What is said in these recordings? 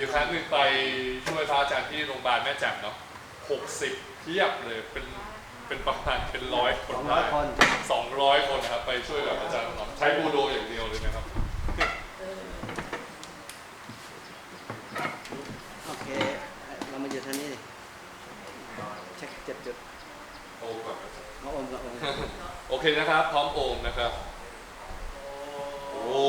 มีครั้งหนึ่งไปช่วยพระอาจารย์ที่โรงพยาบาลแม่แจ่มเนาะหกสิบเทียบเลยเป็นเป็นประมาณเป็นร้อยคนสองร้อยคน สองร้อยคนนะครับไปช่วยกับอาจารย์ถนอมใช้บูโดอย่างเดียวเลยนะครับ โอเค เรามาอยู่ทางนี้ดิเช็คเจ็ดจุดโอ้ก่อนนะครับมาอมกับอมโอเคนะครับ พร้อมโอมนะครับ โอ้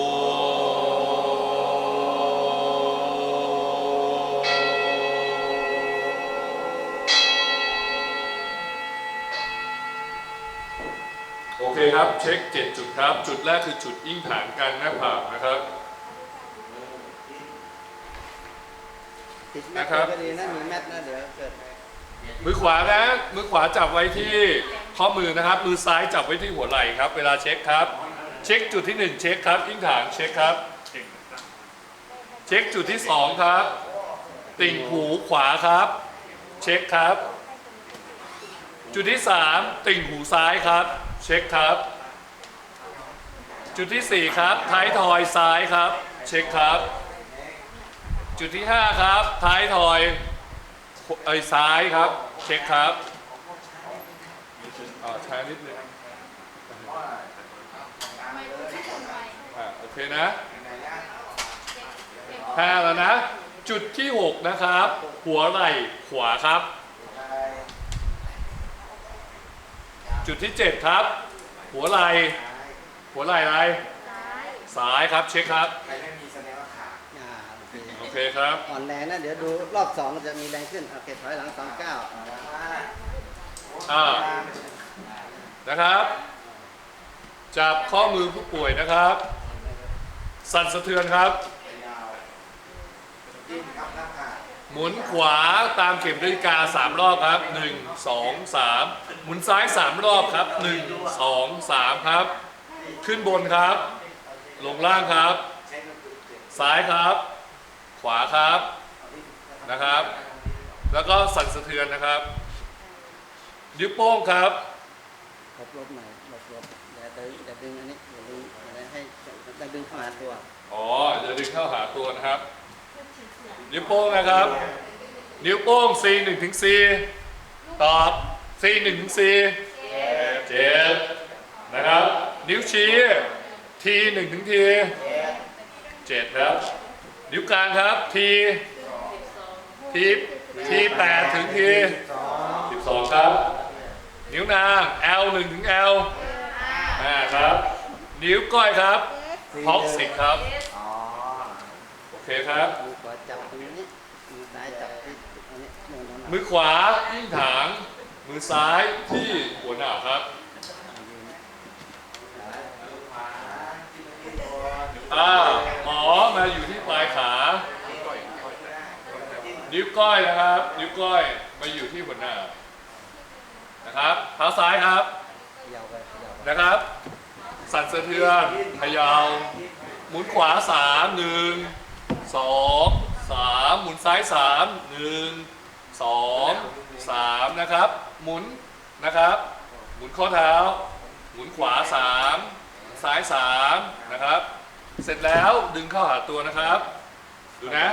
คครับ เช็ค 7 จุดครับ จุดแรกคือจุดอิ้งฐานกลางหน้าผากนะครับ ติดแมทนะครับ ก็ดีนะมีแมทนะเดี๋ยวเกิดมือขวานะ มือขวาจับไว้ที่ข้อมือนะครับ มือซ้ายจับไว้ที่หัวไหล่ครับ เวลาเช็คครับ เช็คจุดที่หนึ่งเช็คครับอิ้งฐานเช็คครับ เช็คจุดที่สองครับ ติ่งหูขวาครับ เช็คครับ จุดที่สามติ่งหูซ้ายครับ เช็คครับ จุดที่สี่ครับ ท้ายทอยซ้ายครับ เช็คครับ จุดที่ห้าครับ ท้ายทอยเอ้ซ้ายครับ เช็คครับอ่าช้านิดนึงอ่าโอเคนะห้าแล้วนะ จุดที่หกนะครับ หัวไหล่ขวาครับ จุดที่เจ็ดครับ หัวไหล่หัวไหล่อะไรซ้ายครับเช็คครับอ่าโอเคโอเคครับ อ่อนแรงนะ เดี๋ยวดูรอบสองจะมีแรงขึ้นโอเคถอยหลังสองเก้าอ่า นะครับ จับข้อมือผู้ป่วยนะครับ สั่นสะเทือนครับ หมุนขวาตามเข็มนาฬิกาสามรอบครับหนึ่งสองสามหมุนซ้ายสามรอบครับหนึ่งสองสามครับ ขึ้นบนครับ ลงล่างครับ ซ้ายครับ ขวาครับนะครับ แล้วก็สั่นสะเทือนนะครับ นิ้วโป้งครับลบลบหน่อยลบลบอย่าดึงอย่าดึงอันนี้อย่าดึงอะไรให้อย่าดึงเข้าหาตัว อ๋อเดี๋ยวดึงเข้าหาตัวนะครับ นิ้วโป้งนะครับ นิ้วโป้ง C 1ถึง C ตอบ C 1ถึง C เจ็ดนะครับ นิ้วชี้ T 1ถึง T เจ็ดครับ นิ้วกลางครับ T T T 8ถึง T 12 ครับ นิ้วนาง L 1ถึง L อ่ครับ นิ้วก้อยครับฮอกสิกครับ โอเคครับตรงนี้มือซ้ายจับที่อันนี้โน่นโน่น มือขวาที่ถาง มือซ้ายที่หัวหน้าครับอ่าหมอมาอยู่ที่ปลายขา นิ้วก้อยนะครับ นิ้วก้อยมาอยู่ที่หัวหน้านะครับเท้าซ้ายครับนะครับ สั่นสะเทือนพยาวหมุนขวาสามหนึ่งสองสามหมุนซ้ายสามหนึ่ง สองสามนะครับ หมุนนะครับ หมุนข้อเท้า หมุนขวาสามซ้ายสามนะครับ เสร็จแล้วดึงเข้าหาตัวนะครับ ดูนะ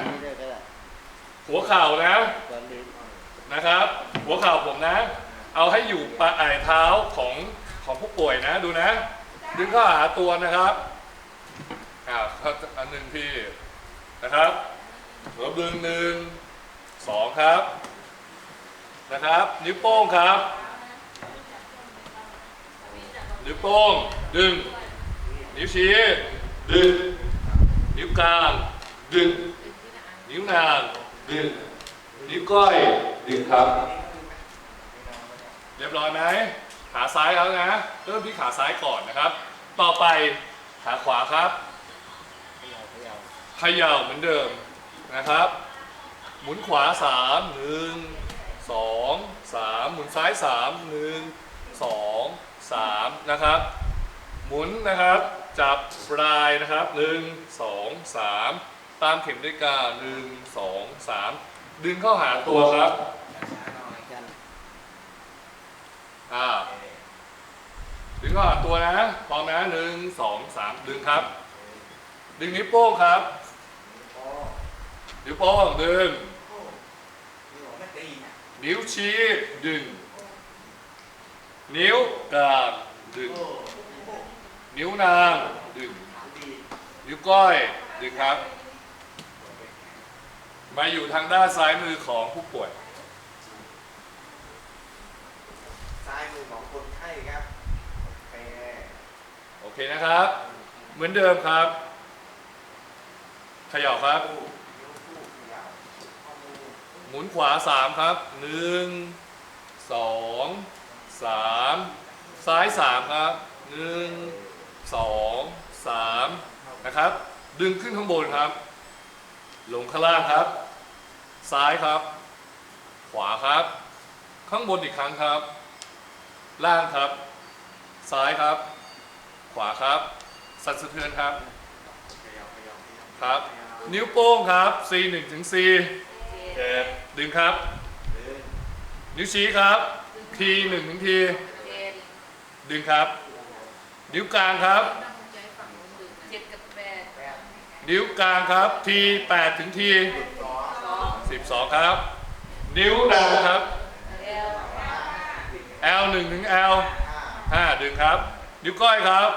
หัวเข่านะนลืมนะครับ หัวเข่าผมนะ เอาให้อยู่ปลายเท้าของของผู้ป่วยนะ ดูนะ ดึงเข้าหาตัวนะครับอ่าอันหนึ่งที่นะครับหัวดึงหนึ่งสองครับ นะครับ นิ้วโป้งครับ นิ้วโป้งดึง นิ้วชี้ดึง นิ้วกลางดึง นิ้วนางดึง นิ้วก้อยดึงครับ เรียบร้อยไหมขาซ้ายแล้วนะเริ่มที่ขาซ้ายก่อนนะครับ ต่อไปขาขวาครับขยาวขยาวเขย่าเหมือนเดิมนะครับ หมุนขวาสามหนึ่ง สองสามหมุนซ้ายสามหนึ่งสองสามนะครับ หมุนนะครับจับปลายนะครับหนึ่งสองสามตามเข็มนาฬิกาหนึ่งสองสามดึงเข้าหาตัวครับอ่าดึงเข้าหาตัวนะพร้อมนะหนึ่งสองสามดึงครับ ดึงนิ้วโป้งครับนิ้วโป้งดึง นิ้วชี้ดึง นิ้วกลางดึง นิ้วนางดึง นิ้วก้อยดึงครับ มาอยู่ทางด้านซ้ายมือของผู้ป่วย ซ้ายมือของคนไข้ครับโอเคโอเคนะครับ เหมือนเดิมครับเขย่าครับ นิ้วคู่ขยับข้อมือ หมุนขวาสามครับหนึ่งสองสามซ้ายสามครับหนึ่งสองสามนะครับ ดึงขึ้นข้างบนครับ ลงข้างล่างครับ ซ้ายครับ ขวาครับ ข้างบนอีกครั้งครับ ล่างครับ ซ้ายครับ ขวาครับ สั่นสะเทือนครับขยับขยับขยับครับ นิ้วโป้งครับ C 1 ถึง C เจ็ดดึงครับเดินนิ้วชี้ครับ T 1ถึง T ดึงครับ นิ้วกลางครับเจ็ดกับแปดแปดนิ้วกลางครับ T 8ถึง T สองสอง12ครับ นิ้วนางครับ เอล L 1ถึง L ห้า5ดึงครับ นิ้วก้อยครับ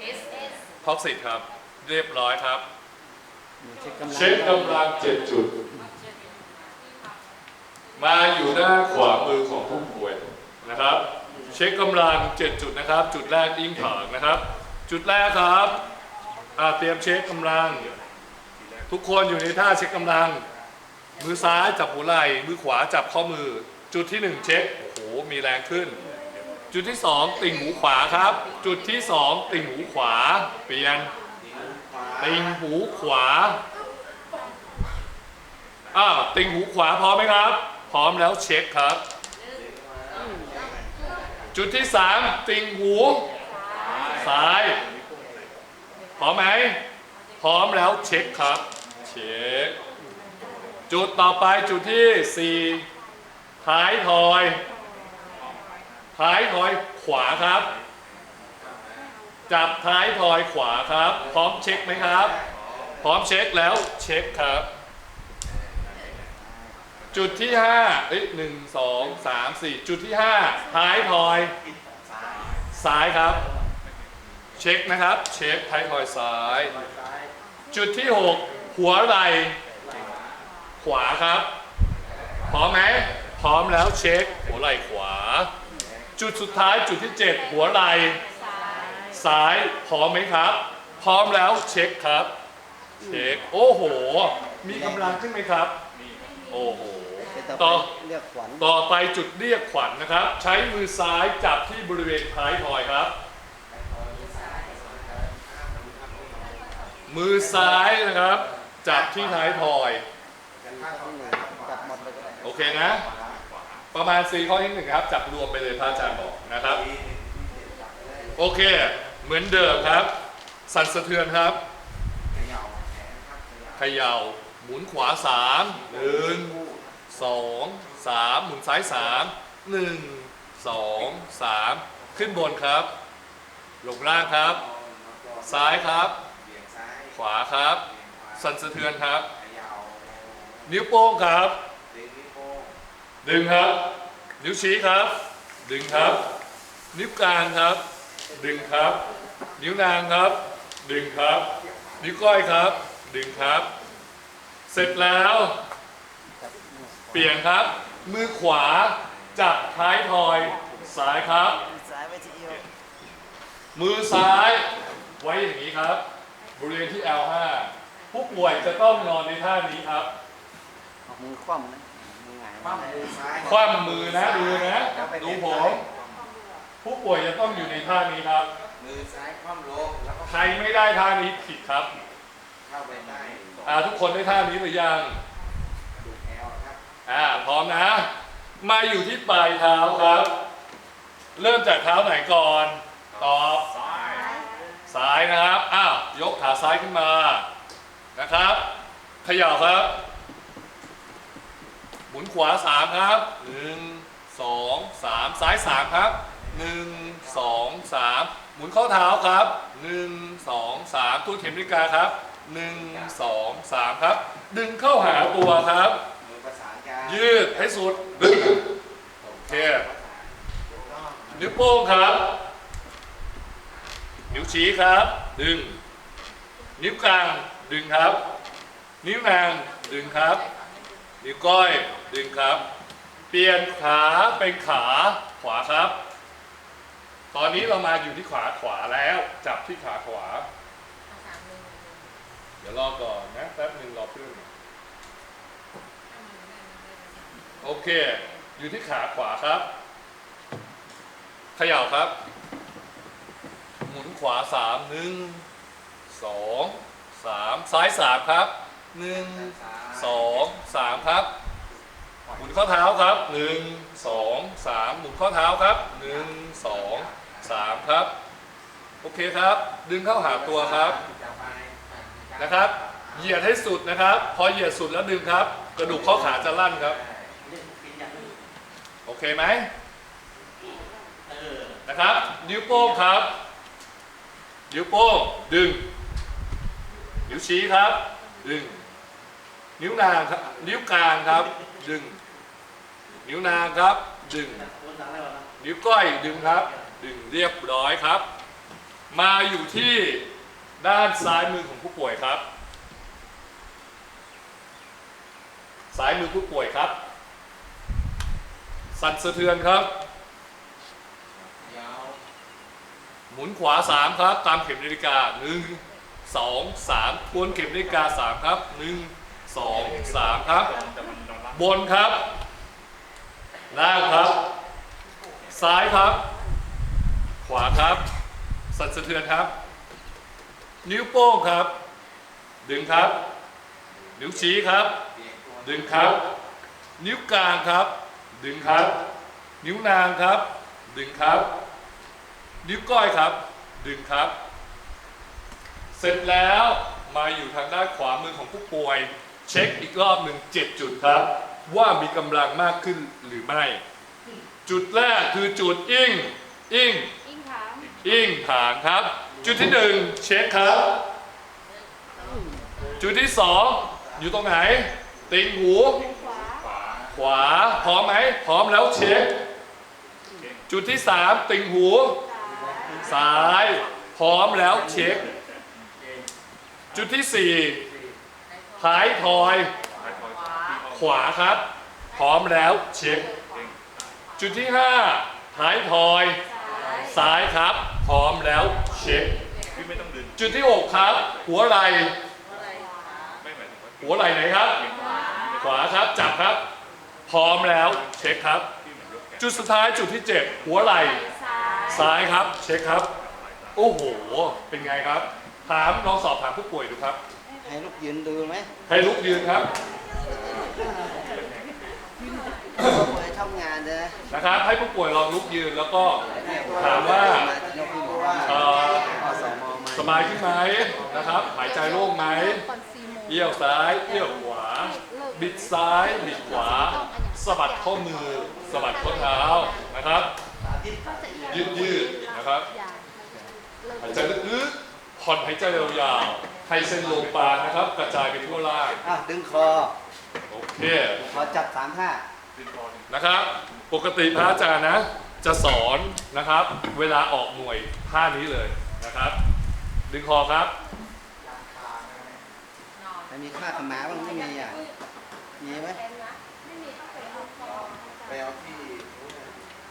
เอสเอส ท็อกซิตครับ เรียบร้อยครับ เช็คกำลัง เช็คกำลัง7จุด มาอยู่ด้านขวามือของผู้ป่วยนะครับ เช็คกำลัง 7 จุดนะครับ จุดแรกยิงผางนะครับ จุดแรกครับเตรียมเช็คกำลัง ทุกคนอยู่ในท่าเช็คกำลัง มือซ้ายจับหัวไหล่มือขวาจับข้อมือ จุดที่ 1 เช็คโอ้โหมีแรงขึ้น จุดที่ 2 ติ่งหูขวาครับ จุดที่ 2 ติ่งหูขวา เปลี่ยนติ่งหูขวาอ้าติ่งหูขวาพร้อมไหมครับ พร้อมแล้วเช็คครับ จุดที่3ติ่งหูซ้าย พร้อมไหม พร้อมแล้วเช็คครับ เช็ค จุดต่อไปจุดที่4ท้ายทอย ท้ายทอยขวาครับ จับท้ายทอยขวาครับ พร้อมเช็คไหมครับ พร้อมเช็คแล้วเช็คครับ จุดที่5เอ้ยหนึ่งสองสามสี่จุดที่5ท้ายทอยซ้ายซ้ายครับ เช็คนะครับ เช็คท้ายทอยซ้าย จุดที่6หัวไหล่ขวาครับ พร้อมไหมพร้อมแล้วเช็ค หัวไหล่ขวา จุดสุดท้ายจุดที่7หัวไหล่ซ้ายพร้อมไหมครับ พร้อมแล้วเช็คครับ เช็ค โอ้โห มีกำลังขึ้นไหมครับ โอ้โห ต่ต่ออไปเรียกขวัญต่อไปจุดเรียกขวัญนะครับ ใช้มือซ้ายจับที่บริเวณท้ายทอยครับ มือซ้ายนะครับ จับที่ท้ายทอยจะข้างที่หนึ่งจับหมดเลยก็ได้โอเคนะ ประมาณ4ข้อที่หนึ่งครับ จับรวมไปเลยพระอาจารย์บอกนะครับ โอเค เหมือนเดิมครับ สั่นสะเทือนครับขยับแขนครับขยับเขย่าหมุนขวาสามหนึ่ง สองสามหมุนซ้ายสามหนึ่งสองสามขึ้นบนครับ ลงล่างครับ ซ้ายครับ ขวาครับ สั่นสะเทือนครับ นิ้วโป้งครับ ดึงครับ นิ้วชี้ครับ ดึงครับ นิ้วกลางครับ ดึงครับ นิ้วนางครับ ดึงครับ นิ้วก้อยครับ ดึงครับ เสร็จแล้ว เปลี่ยนครับ มือขวาจับท้ายทอยซ้ายครับ ซ้ายไปที่เอวมือซ้ายไว้อย่างนี้ครับ บริเวณที่ L5 ผู้ป่วยจะต้องนอนในท่านี้ครับ เอามือคว่ำนะมือหงายคว่ำมือซ้ายคว่ำมือนะดูนะดูผม ผู้ป่วยจะต้องอยู่ในท่านี้ครับ มือซ้ายคว่ำลงแล้วก็ใครไม่ได้ท่านี้ผิดครับเข้าไปใต้อ่าทุกคนได้ท่านี้หรือยังดูแอลครับ อ่าพร้อมนะ มาอยู่ที่ปลายเท้าครับ เริ่มจากเท้าไหนก่อน ตอบซ้ายนะครับอ้าวยกขาซ้ายขึ้นมานะครับเขย่าครับ หมุนขวาสามครับหนึ่งสองสามซ้ายสามครับหนึ่งสองสามหมุนข้อเท้าครับหนึ่งสองสามตู้เข็มนาฬิกาครับหนึ่งสองสามครับ ดึงเข้าหาตัวครับ ยืดให้สุดดึงโอเคนิ้วโป้งครับ นิ้วชี้ครับ ดึง นิ้วกลางดึงครับ นิ้วนางดึงครับ นิ้วก้อยดึงครับ เปลี่ยนขาเป็นขาขวาครับ ตอนนี้เรามาอยู่ที่ขวาขวาแล้ว จับที่ขาขวา เดี๋ยวรอก่อนนะแป๊บหนึ่งรอเพื่อน โอเค อยู่ที่ขาขวาครับ ขย่าครับ หมุนขวาสามหนึ่งสองสามซ้ายสามครับหนึ่งสองสามครับ หมุนข้อเท้าครับหนึ่งสองสามหมุนข้อเท้าครับหนึ่งสองสามครับ โอเคครับ ดึงเข้าหาตัวครับ นะครับ เหยียดให้สุดนะครับ พอเหยียดสุดแล้วดึงครับ กระดูกข้อขาจะลั่นครับ เคไหมเออนะครับ นิ้วโป้งครับ นิ้วโป้งดึง นิ้วชี้ครับ ดึง นิ้วนางครับ นิ้วกลางครับ ดึง นิ้วนางครับ ดึง นิ้วก้อยดึงครับ ดึงเรียบร้อยครับ มาอยู่ที่ด้านซ้ายมือของผู้ป่วยครับ ซ้ายมือผู้ป่วยครับ สั่นสะเทือนครับยาวหมุนขวาสามครับ ตามเข็มนาฬิกาหนึ่งสองสามทวนเข็มนาฬิกาสามครับหนึ่งสองสามครับ บนครับ ล่างครับ ซ้ายครับ ขวาครับ สั่นสะเทือนครับ นิ้วโป้งครับ ดึงครับ นิ้วชี้ครับเบี่ยงตัวดึงครับ นิ้วกลางครับ ดึงครับ นิ้วนางครับ ดึงครับ นิ้วก้อยครับ ดึงครับ เสร็จแล้วมาอยู่ทางด้านขวามือของผู้ป่วย เช็คอีกรอบหนึ่ง7จุดครับ ว่ามีกำลังมากขึ้นหรือไม่ จุดแรกคือจุดอิงอิงอิงถามอิงฐานครับ จุดที่หนึ่งเช็คครับ จุดที่สองอยู่ตรงไหน ติงหู ขวาพร้อมไหมพร้อมแล้วเช็คจุดที่สามติ่งหูซ้ายพร้อมแล้วเช็ค จุดที่สี่ท้ายทอย ขวาครับ พร้อมแล้วเช็ค จุดที่ห้าท้ายทอย ซ้ายครับ พร้อมแล้วเช็ค จุดที่หกครับ หัวไหล่หัวไหล่ไหนครับ ขวาครับจับครับ พร้อมแล้วเช็คครับ จุดสุดท้ายจุดที่เจ็ดหัวไหล่ซ้ายครับ เช็คครับ โอ้โห เป็นไงครับ ถามลองสอบถามผู้ป่วยดูครับ ให้ลูกยืนดูไหมให้ลุกยืนครับผู้ป่วยทำงานเลยนะครับ ให้ผู้ป่วยลองลุกยืนแล้วก็เนี่ยถามว่ามาที่นกพี่บอกว่าเอ่ออสมมาสบายขึ้นไหมนะครับ หายใจโล่งไหมก่อนสี่โมงเอี้ยวซ้ายเอี้ยวขวา บิดซ้ายบิดขวา สะบัดข้อมือสะบัดข้อเท้านะครับ ยืดยืดๆนะครับอย่าเลิกหายใจลึกๆผ่อนหายใจยาวๆให้เส้นลมปานนะครับ กระจายไปทั่วร่างอะดึงคอโอเคขอจับสามท่านะครับ ปกติพระอาจารย์นะ จะสอนนะครับ เวลาออกหน่วยท่านี้เลยนะครับ ดึงคอครับใครมีค่าขม้าบ้างไม่มีอะ มีไหม ไปเอาที่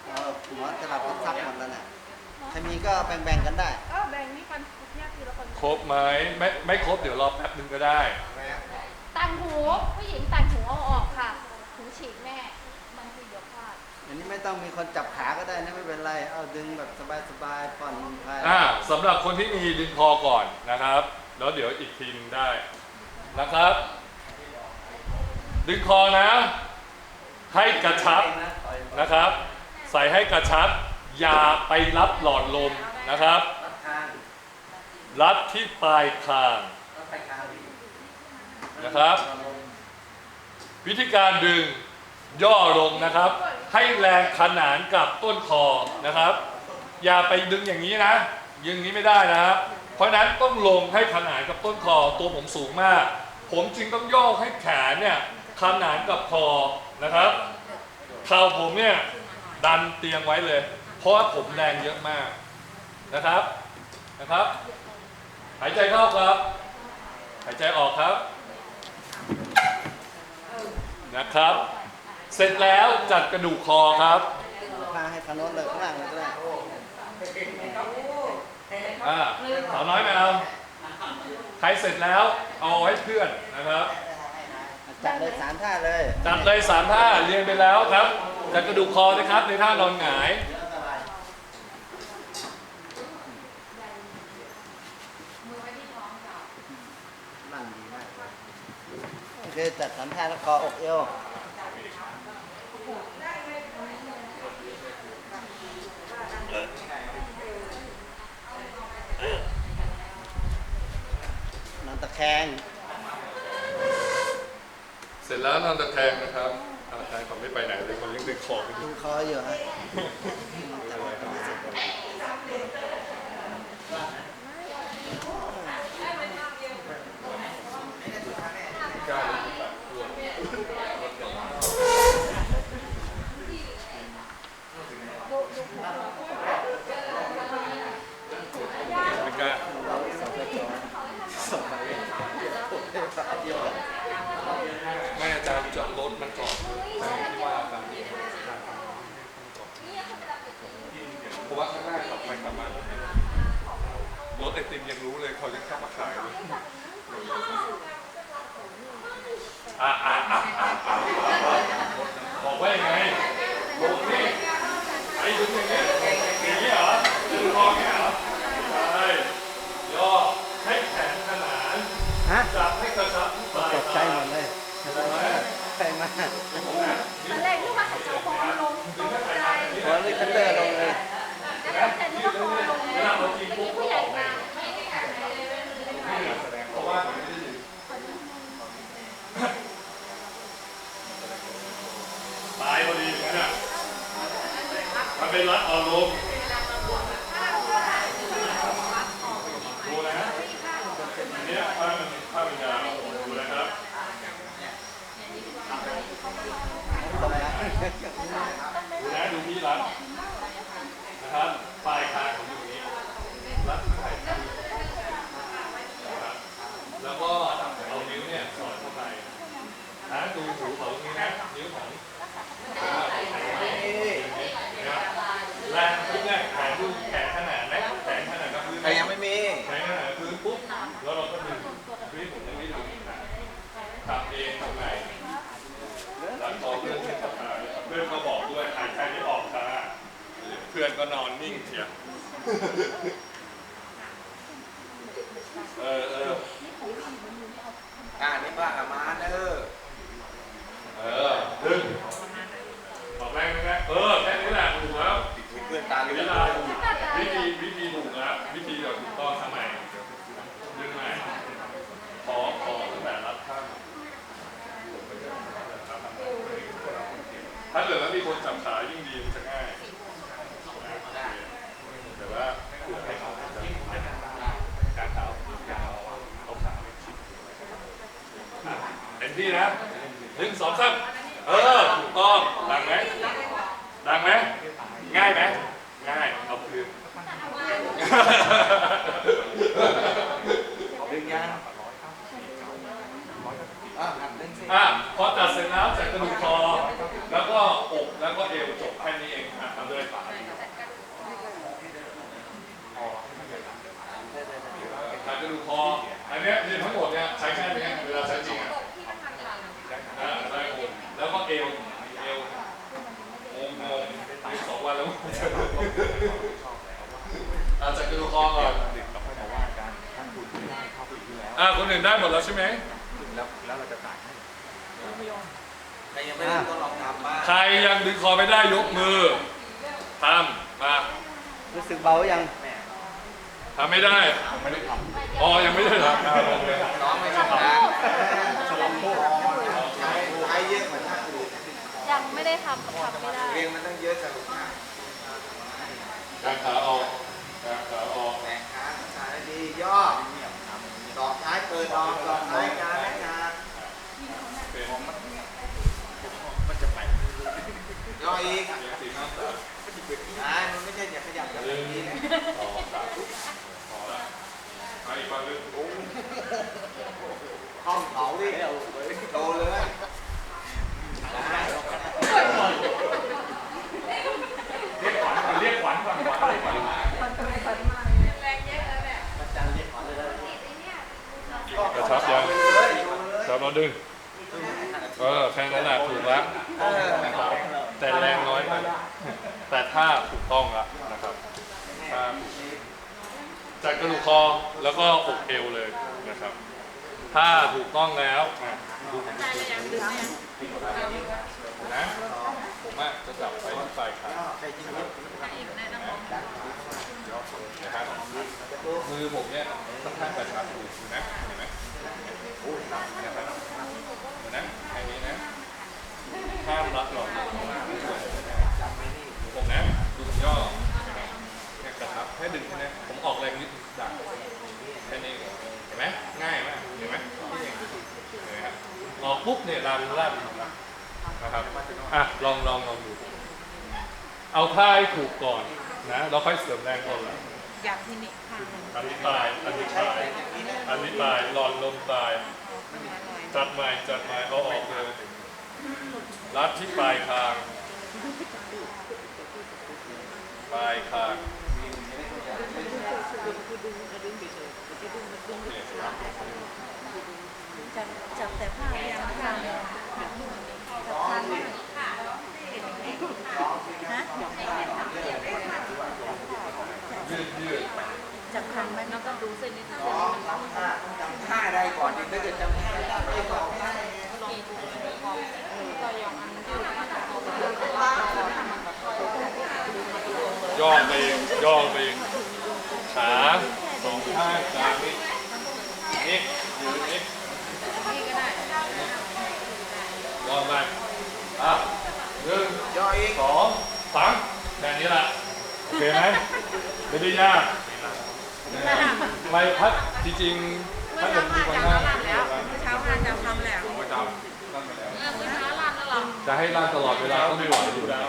เออ หมอจะหลับก็ซักหมดแล้วน่ะใครมีก็แบ่งๆกันได้ก็แบ่งนี่กันแยกทีละคนครบไหมไม่ไม่ครบเดี๋ยวรอแป๊บนึงก็ได้แม่ต่างหูผู้หญิงต่างหูเอาออกค่ะ หูฉีกแม่ มันคือเดี๋ยวพลาดอันนี้ไม่ต้องมีคนจับขาก็ได้นะไม่เป็นไร เอาดึงแบบสบายๆผ่อนคลายอ่าสำหรับคนที่มีดึงคอก่อนนะครับ แล้วเดี๋ยวอีกทีหนึงได้นะครับ ดึงคอนะ ให้กระชับนะครับ ใส่ให้กระชับ อย่าไปรับหลอดลมนะครับทางรัดที่ปลายคางก็ไปทางที่นะครับ วิธีการดึงย่อลงนะครับ ให้แรงขนานกับต้นคอนะครับ อย่าไปดึงอย่างนี้นะยึงนี้ไม่ได้นะครับ เพราะฉะนั้นต้องลงให้ขนานกับต้นคอตัวผมสูงมาก ผมจึงต้องย่อให้แขนเนี่ยขนานกับคอนะครับเข่าผมเนี่ย ดันเตียงไว้เลย เพราะว่าผมแรงเยอะมากนะครับนะครับ หายใจเข้าครับ หายใจออกครับ นะครับ เสร็จแล้วจัดกระดูกคอครับพาให้ทางโน้นเลยข้างล่างเลยก็ได้อ่าสาวน้อยมาเอาใครเสร็จแล้วเอาให้เพื่อนนะครับ จัดเลยสามท่าเลย จัดเลยสามท่าเรียงไปแล้วครับ จัดกระดูกคอนะครับ ในท่านอนหงาย นั่งดีมากโอเคจัดสามท่าแล้วคออกเอวนอนตะแคงเสร็จแล้วนอนตะแคงนะครับอาจารย์เขาไม่ไปไหนเลยเขายังดึงคอกันอยู่ดูคออยู่ฮะ ขายิ่งดีมันจะง่ายแต่ว่าเผื่อให้เขาการเท้าเขาขาไม่ชิดเต็มที่นะหนึ่งสองสามเออถูกต้องดังไหมดังไหมง่ายไหมง่ายเอาคืน ดึงยังอะดึงสิ อะพอตัดเสร็จแล้วจากกระดูกคอ แล้วก็อกแล้วก็เอวจบแค่นี้เองอะทำเลยตัดกระดูกคอ อันเนี้ย เรียนทั้งหมดเนี่ยใช้แค่นี้เวลาใช้จริงอะอะใช้อกแล้วก็เอวเอวงงงงอีกสองวันแล้วอะจากกระดูกคอก่อนอะคนอื่นได้หมดแล้วใช่ไหมใครยังไม่ได้ก็ลองทำบ้างใครยังดึงคอไม่ได้ยกมือทำมารู้สึกเบายัง ทำไม่ได้ไม่ได้ทำอ๋อ ยังไม่ได้ทำอ่าโอเคน้องไม่ทำนะใช้ใช้เยอะเหมือนท่านอื่นยังไม่ได้ทำทำไม่ได้เรียนมันต้องเยอะสนุกมากกางขาออกกางขาออกแบ่งขาขาดีย่อเปิดออกก่อนซ้ายกลางกลางเป็นมันจะไปย่ออีก สี่ห้าสาม อ่ามันไม่ใช่อย่าขยับแบบ หนึ่ง นี้นะ สองสามพอละไปอีกฝั่งหนึ่ง ห้องเขาดิโดนเลย เรียกขวัญก่อนขวัญเรียกขวัญ อาจารย์เรียกขอเลยแล้ว กระชับยัง เลยโดนเลย จับเรา ดึง เออแค่นั้นแหละถูกแล้วเออนะครับแต่แรงน้อยไปแต่ถ้าถูกต้องแล้วนะครับถ้าจากกระดูกคอแล้วก็อกเอวเลยนะครับ ถ้าถูกต้องแล้วอะดูนะผมอะจะจับไปที่ปลายขาใครจริงนะครับมือผมเนี่ยค่อนข้างกระชับอยู่ดูนะเห็นไหมนะครับดูนะแค่นี้นะ ห้ามรับหรอกผมนะดูย่อนะครับเนี่กระชับแค่ดึงแค่นี้ผมออกแรงนิดดักแค่นี้เอเห็นไหมง่ายมากเห็นไหมเห็นไหมครับออกปุ๊บเนี่ยลามลาดนะครับอะลองลองลองดู เอาท่าให้ถูกก่อนนะเราค่อยเสริมแรงก่อนละอยากที่นี่ค่ะอันนี้ตายอันนี้ตายอันนี้ตายหลอนลมตาย จัดใหม่จัดใหม่เอาออกเลย รัดที่ปลายคาง ปลายคางจับจับแต่ผ้ายังผ้าจับผ้าฮะยืดยืดจับคันไหมแล้วก็ดูเส้นนิดนึงร้องรับท่าจำท่าได้ก่อนดิถ้าเกิดจำท่าไม่ได้ไม่อกท่า ย่อไปเองย่อไปเองขาสองข้างกลางนี่นี่ยืนนี่ย่อไปอะหนึ่งย่ออีกสองสามแค่นี้แหละโอเคไหมไม่ได้ยากไม่พัดจริงๆถ้าเกิดมีคนหน้าเช้าพานจะทำแล้ว ประจำตั้งไปแล้ว จะให้ร่างตลอดเวลาก็ไม่ไหวอยู่แล้ว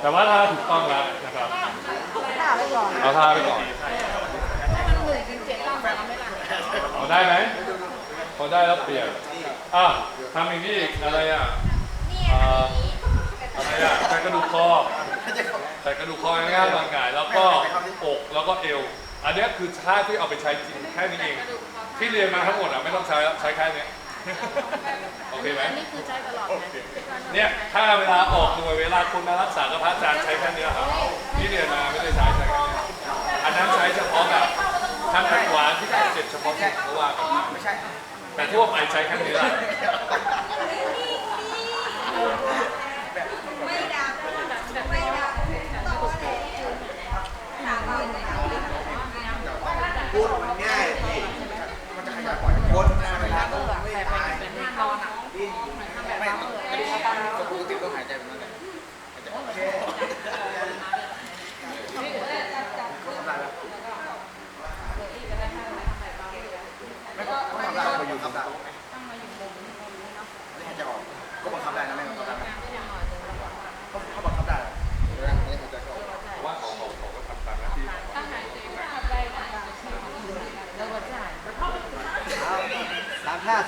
แต่ว่าถ้าถูกต้องแล้วนะครับผ้าไว้ก่อนเอาท่าไปก่อนเอาได้ไหมพอได้แล้วเปลี่ยนอะทำอย่างนี้อีกอะไรอะอ่าอะไรอะใส่กระดูกคอใส่กระดูกคอง่ายๆวางหงายแล้วก็อกแล้วก็เอว อันเนี้ยคือท่าที่เอาไปใช้จริงแค่นี้เอง ที่เรียนมาทั้งหมดอะไม่ต้องใช้แล้วใช้แค่เนี้ย โอเคไหม นี่คือใช้ตลอดนะเนี่ยถ้าเวลาออกหน่วยเวลาคนมารักษากับพระอาจารย์ใช้แค่เนี้ยครับที่เรียนมาไม่ได้ใช้ใช้แค่เนี้ยอันนั้นใช้เฉพาะแบบทางขวาที่เจ็บเฉพาะที่เขาว่ากันมาไม่ใช่ แต่ทั่วไปใช้แค่นี้แ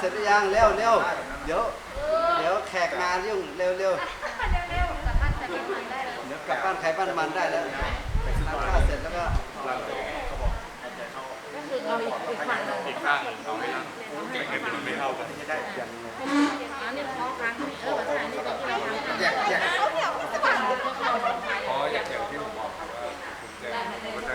สร็จหรือยังเร็วเร็วเดี๋ยวเดี๋ยวแขกมายุ่งเร็วเร็วเร็วกลับบ้านแต่ไม่ทันได้แล้วกลับบ้านใครบ้านมันได้แล้วทาข้าเสร็จแล้วก็ก็คือเอาอีกอีกฝั่งหนึ่งอีกข้างเอาไม่นะเก่งกันไม่เท่ากันจะได้ยังงอันนี้ของครั้เออภาษานี่เป็ที่เราทำกอยากางที่ผมบอกว่าคุณแจ้งมันจะ